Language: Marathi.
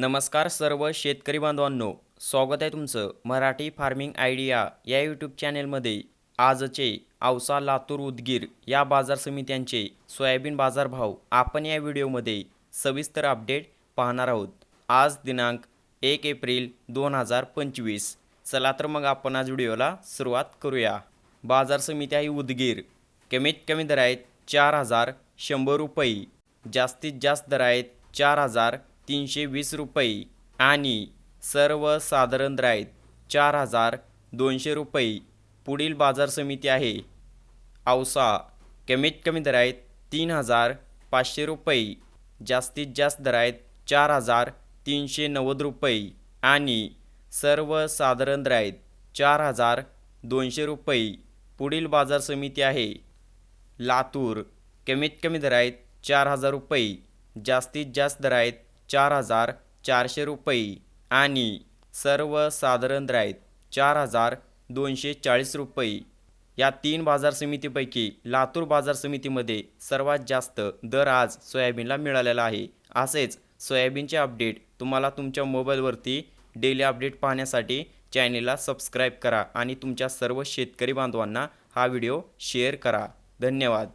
नमस्कार सर्व शेतकरी बांधवांनो स्वागत आहे तुमचं मराठी फार्मिंग आयडिया या यूट्यूब चॅनेलमध्ये आजचे औसा लातूर उदगीर या बाजार समित्यांचे सोयाबीन बाजारभाव आपण या व्हिडिओमध्ये सविस्तर अपडेट पाहणार आहोत. आज दिनांक एक एप्रिल दोन हजार पंचवीस. चला तर मग आपण आज व्हिडिओला सुरुवात करूया. बाजार समित्या ही उदगीर. कमीत कमी दर आहेत चार हजार शंभर रुपये. जास्तीत जास्त दर आहेत चार हजार तीनशे वीस रुपये आणि सर्वसाधारण दर चार हजार दोनशे रुपये पुढील बाजार समिती आहे. औसा कमीत कमी दर आहेत तीन हजार पाचशे रुपये जास्तीत जास्त दर आहेत चार हजार तीनशे नव्वद रुपये आणि सर्वसाधारण दर चार हजार दोनशे रुपये पुढील बाजार समिती आहे. लातूर कमीत कमी दर आहेत चार हजार रुपये जास्तीत जास्त दर आहेत चार हजार चारशे रुपये आणि सर्वसाधारण दर चार हजार दोनशे चाळीस रुपये. या तीन बाजार समितीपैकी लातूर बाजार समितीमध्ये सर्वात जास्त दर आज सोयाबीनला मिळालेला आहे. असेच सोयाबीनचे अपडेट तुम्हाला तुमच्या मोबाईलवरती डेली अपडेट पाहण्यासाठी चॅनेलला सबस्क्राईब करा आणि तुमच्या सर्व शेतकरी बांधवांना हा व्हिडिओ शेअर करा. धन्यवाद.